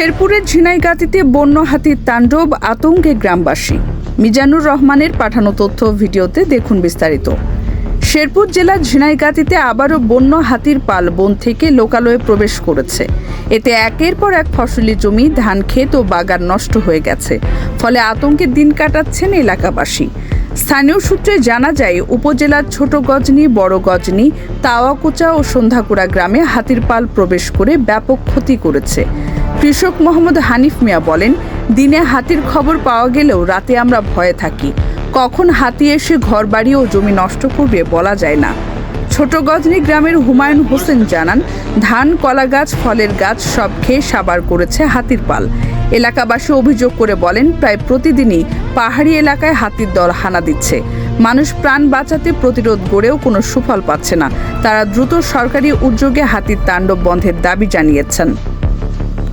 শেরপুরের ঝিনাইগাতিতে বন্য হাতির তাণ্ডব আতঙ্কে গ্রামবাসী। মিজানুর রহমানের পাঠানো তথ্য ভিডিওতে দেখুন বিস্তারিত। শেরপুর জেলার ঝিনাইগাতিতে আবারও বন্য হাতির পাল বন থেকে লোকালয়ে প্রবেশ করেছে। এতে একের পর এক ফসলি জমি, ধান, ক্ষেত ও বাগান নষ্ট হয়ে গেছে। ফলে আতঙ্কে দিন কাটাচ্ছেন এলাকাবাসী। স্থানীয় সূত্রে জানা যায়, উপজেলার ছোট গজনি, বড় গজনি, তাওয়াকুচা ও সন্ধ্যাকুড়া গ্রামে হাতির পাল প্রবেশ করে ব্যাপক ক্ষতি করেছে। কৃষক মোহাম্মদ হানিফ মিয়া বলেন, দিনে হাতির খবর পাওয়া গেলেও রাতে আমরা ভয়ে থাকি। কখন হাতি এসে ঘরবাড়ি ও জমি নষ্ট করবে বলা যায় না। ছোট গজনি গ্রামের হুমায়ুন হোসেন জানান, ধান, কলা গাছ, ফলের গাছ সব খেয়ে সাবার করেছে হাতির পাল। এলাকাবাসী অভিযোগ করে বলেন, প্রায় প্রতিদিনই পাহাড়ি এলাকায় হাতির দল হানা দিচ্ছে। মানুষ প্রাণ বাঁচাতে প্রতিরোধ গড়েও কোনো সুফল পাচ্ছে না। তারা দ্রুত সরকারি উদ্যোগে হাতির তাণ্ডব বন্ধের দাবি জানিয়েছেন।